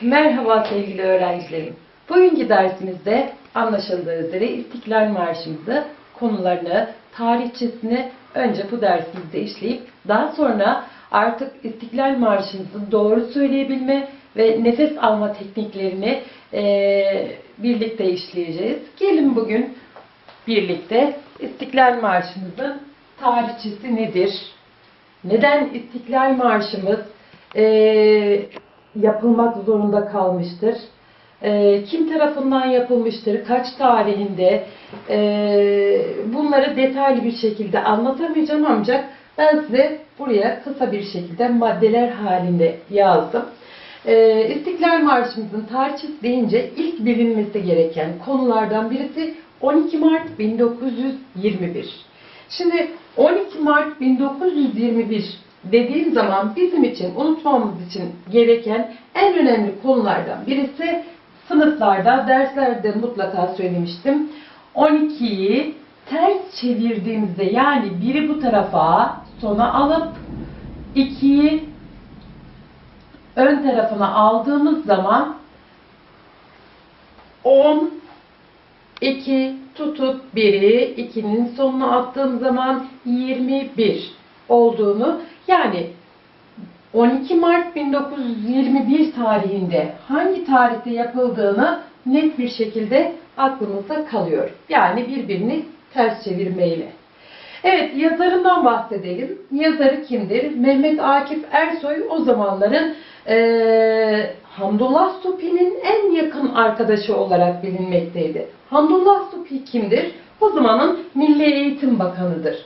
Merhaba sevgili öğrencilerim. Bugünkü dersimizde anlaşıldığı üzere İstiklal Marşımızı, konularını, tarihçesini önce bu dersimizde işleyip daha sonra artık İstiklal Marşımızı doğru söyleyebilme ve nefes alma tekniklerini eee, birlikte işleyeceğiz. Gelin bugün birlikte İstiklal Marşımızın tarihçesi nedir? Neden İstiklal Marşımız eee, yapılmak zorunda kalmıştır? Eee, kim tarafından yapılmıştır? Kaç tarihinde? Eee, bunları detaylı bir şekilde anlatamayacağım ancak ben size buraya kısa bir şekilde maddeler halinde yazdım. Eee, İstiklal Marşımızın tarihçesi deyince ilk bilinmesi gereken konulardan birisi 12 Mart 1921. Şimdi 12 Mart 1921 dediğim zaman bizim için unutmamamız için gereken en önemli konulardan birisi sınıflarda, derslerde mutlaka söylemiştim. 12'yi ters çevirdiğimizde yani biri bu tarafa sona alıp 2'yi ön tarafına aldığımız zaman 10 2 tutup 1'i 2'nin sonuna attığım zaman 21 olduğunu yani 12 Mart 1921 tarihinde hangi tarihte yapıldığını net bir şekilde aklımızda kalıyor. Yani birbirini ters çevirmeyle. Evet yazarından bahsedelim. Yazarı kimdir? Mehmet Akif Ersoy o zamanların eee Hamdullah Supi'nin en yakın arkadaşı olarak bilinmekteydi. Hamdullah Supi kimdir? O zamanın Milli Eğitim Bakanıdır.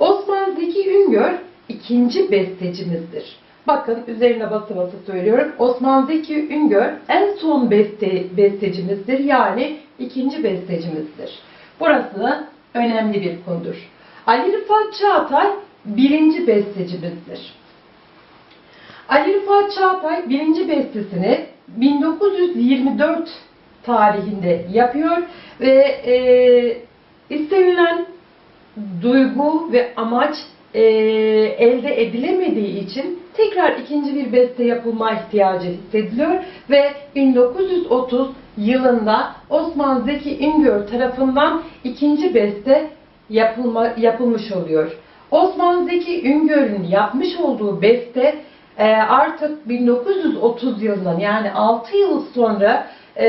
Osman Zeki Üngör ikinci bestecimizdir. Bakın üzerine bası bası söylüyorum. Osman Zeki Üngör en son beste, bestecimizdir. Yani ikinci bestecimizdir. Burası önemli bir konudur. Ali Rıfat Çağatay birinci bestecimizdir. Ali Rıfat Çağatay birinci bestesini 1924 tarihinde yapıyor ve e, istenilen duygu ve amaç e, elde edilemediği için tekrar ikinci bir beste yapılma ihtiyacı hissediliyor ve 1930 yılında Osman Zeki İngör tarafından ikinci beste yapılma, yapılmış oluyor. Osman Zeki Üngör'ün yapmış olduğu beste e, artık 1930 yılından yani 6 yıl sonra e,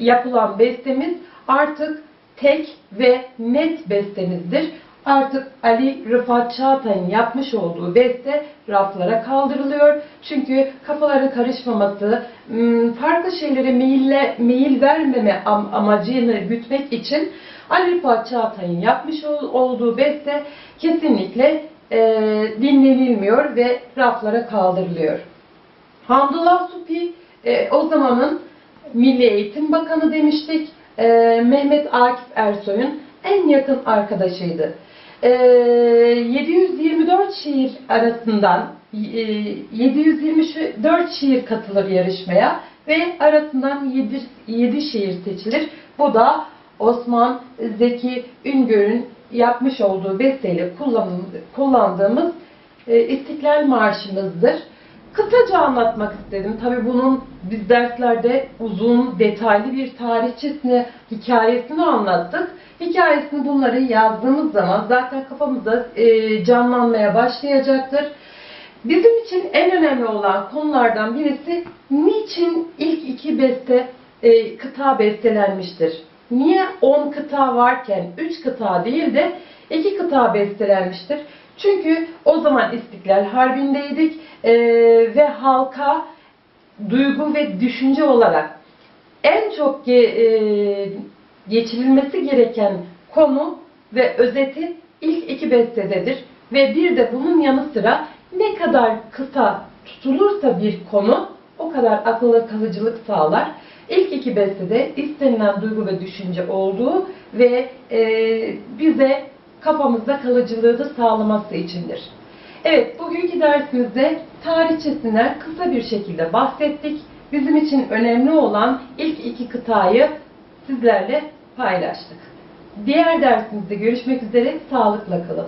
yapılan bestemiz artık tek ve net bestemizdir. Artık Ali Rıfat Çağatay'ın yapmış olduğu beste raflara kaldırılıyor. Çünkü kafaların karışmaması, m, farklı şeylere meyille, meyil vermeme am- amacını gütmek için Ali Rıfat Çağatay'ın yapmış ol- olduğu beste kesinlikle e, dinlenilmiyor ve raflara kaldırılıyor. Hamdullah Supi e, o zamanın Milli Eğitim Bakanı demiştik. E, Mehmet Akif Ersoy'un en yakın arkadaşıydı. E, 724 şiir arasından e, 724 şiir katılır yarışmaya ve arasından 7, 7 şiir seçilir. Bu da Osman Zeki Üngör'ün yapmış olduğu besteyle kullan- kullandığımız e, İstiklal Marşımızdır. Kısaca anlatmak istedim. Tabii bunun biz derslerde uzun, detaylı bir tarihçesini, hikayesini anlattık. Hikayesini bunları yazdığımız zaman zaten kafamızda e, canlanmaya başlayacaktır. Bizim için en önemli olan konulardan birisi niçin ilk iki beste e, kıta bestelenmiştir? Niye 10 kıta varken 3 kıta değil de 2 kıta bestelenmiştir? Çünkü o zaman İstiklal Harbi'ndeydik e, ve halka duygu ve düşünce olarak en çok ge- e, geçirilmesi gereken konu ve özeti ilk iki bestededir. Ve bir de bunun yanı sıra ne kadar kısa tutulursa bir konu o kadar akılda kalıcılık sağlar. İlk iki bestede istenilen duygu ve düşünce olduğu ve e, bize kafamızda kalıcılığı da sağlaması içindir. Evet, bugünkü dersimizde tarihçesinden kısa bir şekilde bahsettik. Bizim için önemli olan ilk iki kıtayı sizlerle paylaştık. Diğer dersimizde görüşmek üzere, sağlıkla kalın.